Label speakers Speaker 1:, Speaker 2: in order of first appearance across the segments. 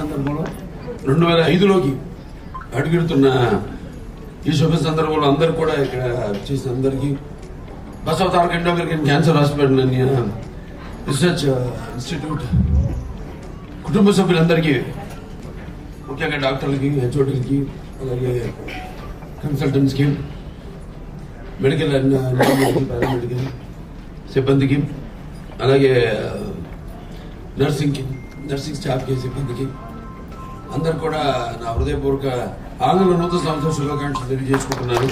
Speaker 1: సందర్భంలో రెండు వేల ఐదులోకి అడుగుపెడుతున్న ఈ శుభ సందర్భంలో అందరు కూడా ఇక్కడ చేసిన అందరికీ Basava Taraka Indo American cancer hospital అని రీసెర్చ్ ఇన్స్టిట్యూట్ కుటుంబ సభ్యులందరికీ ముఖ్యంగా డాక్టర్లకి హెచ్ఓటీలకి అలాగే కన్సల్టెంట్స్కి మెడికల్ అండ్ మెడికల్ పారామెడికల్ సిబ్బందికి అలాగే నర్సింగ్కి నర్సింగ్ స్టాఫ్కి సిబ్బందికి అందరు కూడా నా హృదయపూర్వక ఆంగ్ల నూతన సంవత్సర శుభాకాంక్షలు తెలియజేసుకుంటున్నాను.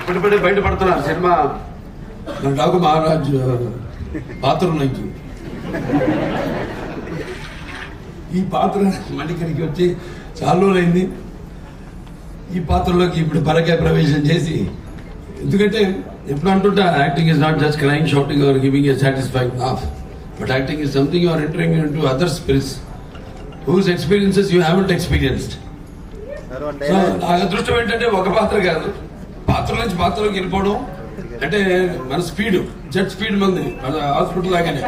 Speaker 1: ఇప్పటిపడే బయటపడుతున్నారు సినిమా. నా డాకు మహారాజ్ పాత్ర నుంచి ఈ పాత్ర మణికరికి వచ్చి చాలా రోజులైంది. ఈ పాత్రలోకి ఇప్పుడు పరకాయ ప్రవేశం చేసి ఎందుకంటే ఎప్పుడు అంటుంటా acting is not just crime shouting or giving a satisfying off but acting is something or entering into other spirits whose experiences you haven't experienced so నా అదృష్టం ఏంటంటే ఒక పాత్ర కాదు. పాత్ర నుంచి పాత్రలోకి వెళ్ళిపోవడం అంటే మన స్పీడ్ జెట్ స్పీడ్ మంది మన హాస్పిటల్ లాగానే.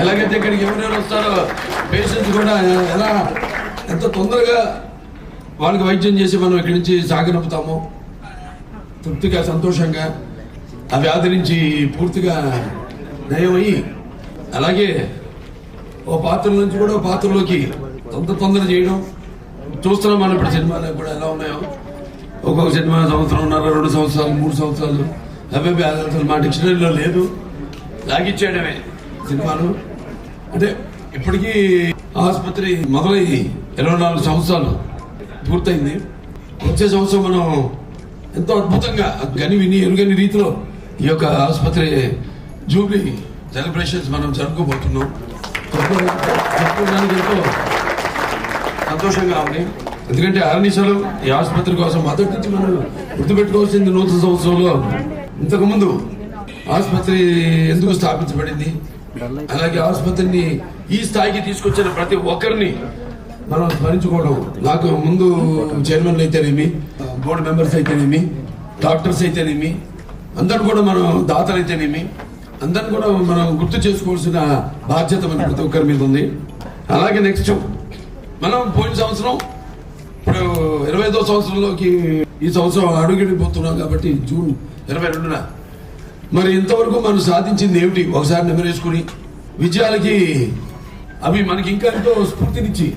Speaker 1: ఎలాగైతే ఇక్కడికి ఎవరెవరు వస్తారో పేషెంట్స్ కూడా ఎలా ఎంత తొందరగా వాళ్ళకి వైద్యం చేసి మనం ఇక్కడి నుంచి సాగనంపుతామో తృప్తిగా సంతోషంగా ఆ వ్యాధి నుంచి పూర్తిగా నయమయ్యి అలాగే ఓ పాత్ర నుంచి కూడా పాత్రలోకి తొందర తొందర చేయడం. చూస్తున్నాం మనం ఇప్పుడు సినిమాలు కూడా ఎలా ఉన్నాయో. ఒక్కొక్క సినిమా సంవత్సరం రెండు సంవత్సరాలు మూడు సంవత్సరాలు. అవే అసలు మా డిక్షనరీలో లేదు. లాగిచ్చేయడమే సినిమాలు. అంటే ఇప్పటికీ ఆసుపత్రి మొదలై ఇరవై నాలుగు సంవత్సరాలు పూర్తయింది. వచ్చే సంవత్సరం మనం ఎంతో అద్భుతంగా గని విని ఎరుగని రీతిలో ఈ యొక్క ఆసుపత్రి జూబ్లీ సెలబ్రేషన్స్ మనం జరుపుకోబోతున్నాం. జరుపుకోవడానికి ఎంతో సంతోషంగా ఉంది. ఎందుకంటే ఆర్నిషాలు ఈ ఆసుపత్రి కోసం మొదటి నుంచి మనం గుర్తుపెట్టుకోవాల్సింది నూతన సంవత్సరంలో. ఇంతకుముందు ఆసుపత్రి ఎందుకు స్థాపించబడింది? అలాగే ఆసుపత్రిని ఈ స్థాయికి తీసుకొచ్చిన ప్రతి ఒక్కరిని మనం స్మరించుకోవడం. నాకు ముందు చైర్మన్ అయితేనేమి బోర్డు మెంబర్స్ అయితేనేమి డాక్టర్స్ అయితేనేమి అందరు కూడా మనం దాతలు అయితేనేమి అందరిని కూడా మనం గుర్తు చేసుకోవాల్సిన బాధ్యత మన ప్రతి ఒక్కరి మీద ఉంది. అలాగే నెక్స్ట్ మనం పోయిన సంవత్సరం ఇప్పుడు ఇరవై ఐదో సంవత్సరంలోకి ఈ సంవత్సరం అడుగుడిపోతున్నాం కాబట్టి జూన్ ఇరవై రెండున. మరి ఇంతవరకు మనం సాధించింది ఏమిటి? ఒకసారి నెమరేసుకుని విజయాలకి అవి మనకి ఇంకా ఎంతో స్ఫూర్తినిచ్చి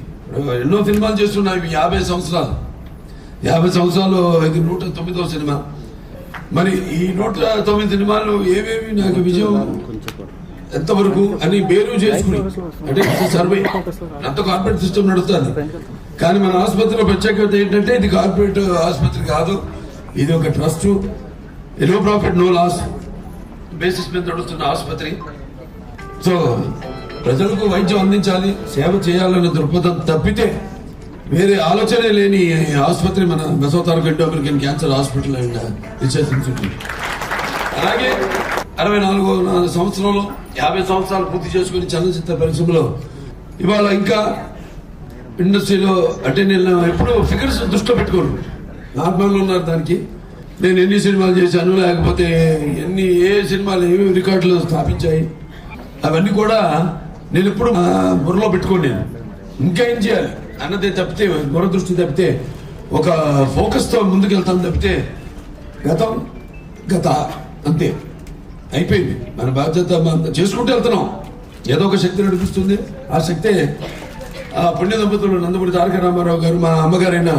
Speaker 1: ఎన్నో సినిమాలు చేస్తున్నాయి యాభై సంవత్సరాలు. యాభై సంవత్సరాలు ఇది నూట తొమ్మిదవ సినిమా. మరి ఈ నూట తొమ్మిది సినిమాలు ఏవేవి నాకు విజయం ఎంతవరకు అని బేరు చేసుకుని అంటే సర్వే. అంత కార్పొరేట్ సిస్టమ్ నడుస్తుంది. కానీ మన ఆసుపత్రిలో ప్రత్యేకత ఏంటంటే ఇది కార్పొరేట్ ఆసుపత్రి కాదు. ఇది ఒక trust no profit no loss basis మీద నడుస్తున్న ఆసుపత్రి. సో ప్రజలకు వైద్యం అందించాలి సేవ చేయాలనే దృక్పథం తప్పితే వేరే ఆలోచనే లేని ఆసుపత్రి మన మెసోతారక Indo cancer hospital and research institute. అలాగే అరవై నాలుగో సంవత్సరంలో యాభై సంవత్సరాలు పూర్తి చేసుకుని చలనచిత్ర పరిశ్రమలో ఇవాళ ఇంకా ఇండస్ట్రీలో అంటే నేను ఎప్పుడూ ఫిగర్స్ దృష్టిలో పెట్టుకోను నార్మల్గా ఉన్నారు దానికి. నేను ఎన్ని సినిమాలు చేశాను లేకపోతే ఎన్ని ఏ సినిమాలు ఏమేమి రికార్డులు స్థాపించాయి అవన్నీ కూడా నేను ఎప్పుడు బుర్రలో పెట్టుకోండి నేను. ఇంకా ఏం చేయాలి? అన్నదే తప్పితే బుర్ర దృష్టి తప్పితే ఒక ఫోకస్తో ముందుకెళ్తాం తప్పితే గతం గత అంతే. అయిపోయింది. మన బాధ్యత మనం చేసుకుంటూ వెళ్తున్నాం. ఏదో ఒక శక్తి నడిపిస్తుంది. ఆ శక్తే ఆ పుణ్య దంపతులు నందమూరి తారక రామారావు గారు మా అమ్మగారైన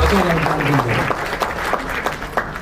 Speaker 1: బసవరాజు